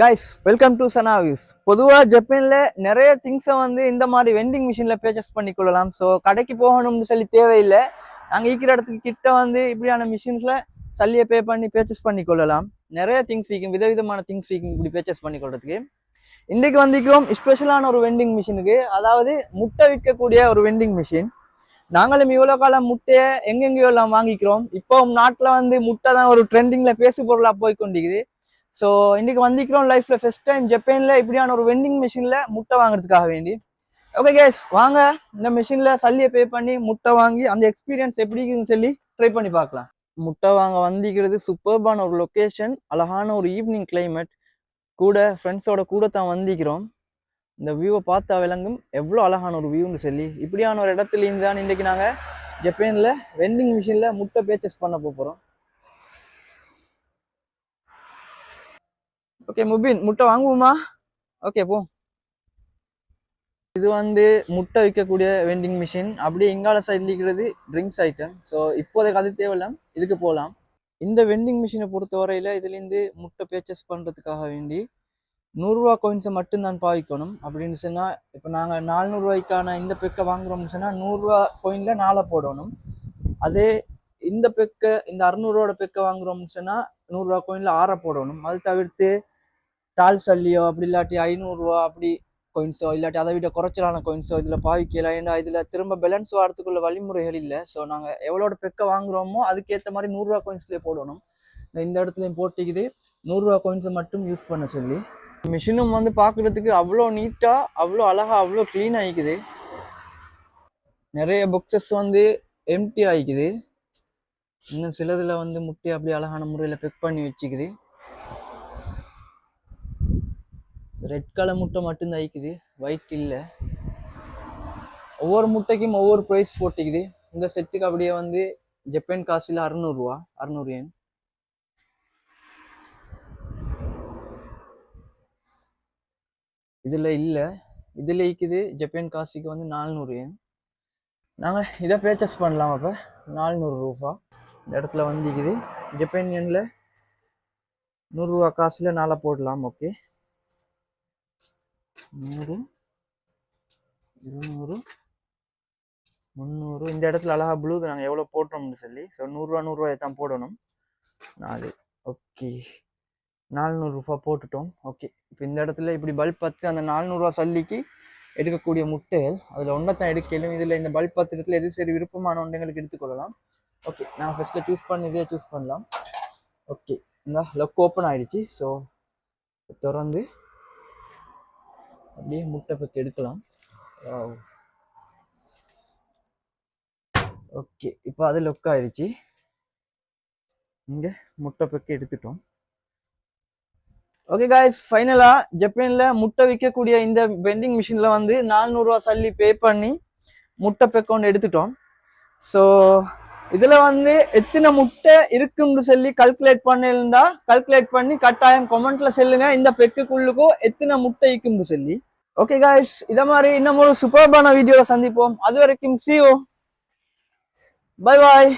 Guys welcome to Sana views பொதுவாக ஜப்பானில் நிறைய திங்ஸை வந்து இந்த மாதிரி வெண்டிங் மிஷினில் பர்ச்சேஸ் பண்ணிக்கொள்ளலாம். ஸோ கடைக்கு போகணும்னு சொல்லி தேவையில்லை. நாங்கள் ஈக்கிற இடத்துக்கு கிட்ட வந்து இப்படியான மிஷின்ஸில் சல்லியை பே பண்ணி பர்ச்சேஸ் பண்ணிக்கொள்ளலாம். நிறைய திங்ஸ் இருக்கும் விதவிதமான திங்ஸ் இருக்கும் இப்படி பர்ச்சேஸ் பண்ணிக்கொள்றதுக்கு. இன்றைக்கு வந்திக்கிறோம் ஸ்பெஷலான ஒரு வெண்டிங் மிஷினுக்கு அதாவது முட்டை விற்கக்கூடிய ஒரு வெண்டிங் மிஷின் நாங்களும் இவ்வளோ காலம் முட்டையை எங்கெங்கேயோ எல்லாம் வாங்கிக்கிறோம். இப்போ நாட்டில் வந்து முட்டை தான் ஒரு ட்ரெண்டிங்கில் பேசு பொருளாக போய் கொண்டிருக்குது ஸோ இன்னைக்கு வந்திக்கிறோம் லைஃப்ல ஃபஸ்ட் டைம் ஜப்பானில் இப்படியான ஒரு வெண்டிங் மிஷின்ல முட்டை வாங்குறதுக்காக வேண்டி. ஓகே கேஸ் வாங்க. இந்த மிஷினில் சல்லியை பே பண்ணி முட்டை வாங்கி அந்த எக்ஸ்பீரியன்ஸ் எப்படி இருக்குதுன்னு சொல்லி ட்ரை பண்ணி பார்க்கலாம். முட்டை வாங்க வந்திக்கிறது சூப்பர்பான ஒரு லொக்கேஷன் அழகான ஒரு ஈவினிங் கிளைமேட் கூட ஃப்ரெண்ட்ஸோட கூட தான் வந்திக்கிறோம் இந்த வியூவை பார்த்தா விளங்கும் எவ்வளோ அழகான ஒரு வியூன்னு சொல்லி. இப்படியான ஒரு இடத்துலேருந்து தான் இன்றைக்கி நாங்கள் ஜப்பானில் வெண்டிங் மிஷினில் முட்டை பேச்சஸ் பண்ண போகிறோம் ஓகே முபின் முட்டை வாங்குவோமா? ஓகே போ. இது வந்து முட்டை விற்கக்கூடிய வெண்டிங் மிஷின் அப்படியே எங்கால சைடில் இருக்கிறது ட்ரிங்க்ஸ் ஐட்டம் ஸோ இப்போதைக்கு அது தேவையில்லாம் இதுக்கு போகலாம். இந்த வெண்டிங் மிஷினை பொறுத்த வரையில் இதுலேருந்து முட்டை பர்ச்சேஸ் பண்ணுறதுக்காக வேண்டி நூறுரூவா கோயின்ஸை மட்டும்தான் பாவிக்கணும். அப்படின்னு சொன்னால் இப்போ நாங்கள் நானூறுரூவாய்க்கான இந்த பெக்கை வாங்குறோம்னு சொன்னால் நூறுரூவா கோயினில் நாளை போடணும். அதே இந்த பெக்கை இந்த அறுநூறுவோட பெக்கை வாங்குறோம்னு சொன்னால் நூறுரூவா கோயினில் ஆற போடணும். அது தவிர்த்து டால் சல்லியோ அப்படி இல்லாட்டி ஐநூறுரூவா அப்படி கோயின்ஸோ இல்லாட்டி அதை விட குறைச்சலான கோயின்ஸோ இதில் பாவிக்கலாம் ஏன்னா இதில் திரும்ப பேலன்ஸ் வரத்துக்குள்ள வழிமுறைகள் இல்லை. ஸோ நாங்கள் எவ்வளோட பெக்கை வாங்குறோமோ அதுக்கேற்ற மாதிரி நூறுரூவா கோயின்ஸ்லேயே போடணும். இந்த இடத்துலையும் போட்டிக்குது. நூறுரூவா கோயின்ஸை மட்டும் யூஸ் பண்ண சொல்லி. மிஷினும் வந்து பார்க்குறதுக்கு அவ்வளோ நீட்டாக அவ்வளோ அழகாக அவ்வளோ க்ளீன் ஆகிக்குது நிறைய புக்ஸஸ் வந்து எம்டி ஆகிக்குது இன்னும் சிலதில் வந்து முட்டி அப்படி அழகான முறையில் பெக் பண்ணி வச்சுக்குது. ரெட் கலர் முட்டை மட்டும்தான் தைக்குது ஒயிட் இல்லை. ஒவ்வொரு முட்டைக்கும் ஒவ்வொரு ப்ரைஸ் போட்டிக்குது. இந்த செட்டுக்கு அப்படியே வந்து ஜப்பான் காசில் அறுநூறுவா அறுநூறு ஏன் இதில் இல்லை. இதில் இருக்குது ஜப்பான் காசிக்கு வந்து நானூறு ஏன் நாங்கள் இதை பேச்சஸ் பண்ணலாம் அப்போ. நானூறு ரூபா. இந்த இடத்துல வந்துக்குது ஜப்பான் எண்ணில் நூறுரூவா காசில் நாளை போடலாம் ஓகே நூறு. இருநூறு. முந்நூறு. இந்த இடத்துல அழகாக ப்ளூ நாங்கள் எவ்வளோ போட்டோம்னு சொல்லி ஸோ நூறுரூவா நூறுரூவாயை தான் போடணும். நாலு. ஓகே. நானூறுரூபா போட்டுட்டோம். ஓகே. இப்போ இந்த இடத்துல இப்படி பல்ப் பத்து அந்த நானூறுரூவா சல்லிக்கு எடுக்கக்கூடிய முட்டைகள் அதில் ஒன்றைத்தான் எடுக்கலும் இதில் இந்த பல்ப் பத்து இடத்துல எது சரி விருப்பமான ஒன்றுங்களுக்கு எடுத்துக்கொள்ளலாம் ஓகே. நான் ஃபஸ்ட்டில் சூஸ் பண்ணி இதே சூஸ் பண்ணலாம். ஓகே. இந்த லொக் ஓப்பன் ஆகிடுச்சி ஸோ திறந்து அப்படியே முட்டை பக்கு எடுக்கலாம். ஓகே இப்போ அது லொக் ஆயிடுச்சு இங்கே முட்டை பக்கம் எடுத்துட்டோம். ஓகே காய்ஸ் ஃபைனலாக ஜப்பானில் முட்டை விற்கக்கூடிய இந்த வெண்டிங் மிஷினில் வந்து நானூறுரூவா சல்லி பே பண்ணி முட்டை பெக்கவுண்ட் எடுத்துட்டோம். ஸோ இதுல வந்து எத்தனை முட்டை இருக்கும்னு சொல்லி கல்குலேட் பண்ணிருந்தா கல்குலேட் பண்ணி கட்டாயம் கொமெண்ட்ல சொல்லுங்க. இந்த பெக்குக்குள்ளுக்கும் எத்தனை முட்டை இருக்கும்னு சொல்லி. ஓகே காய்ஸ் இத மாதிரி இன்னும் ஒரு சூப்பர்பான வீடியோவை சந்திப்போம். அது வரைக்கும் சிஓ பை பாய்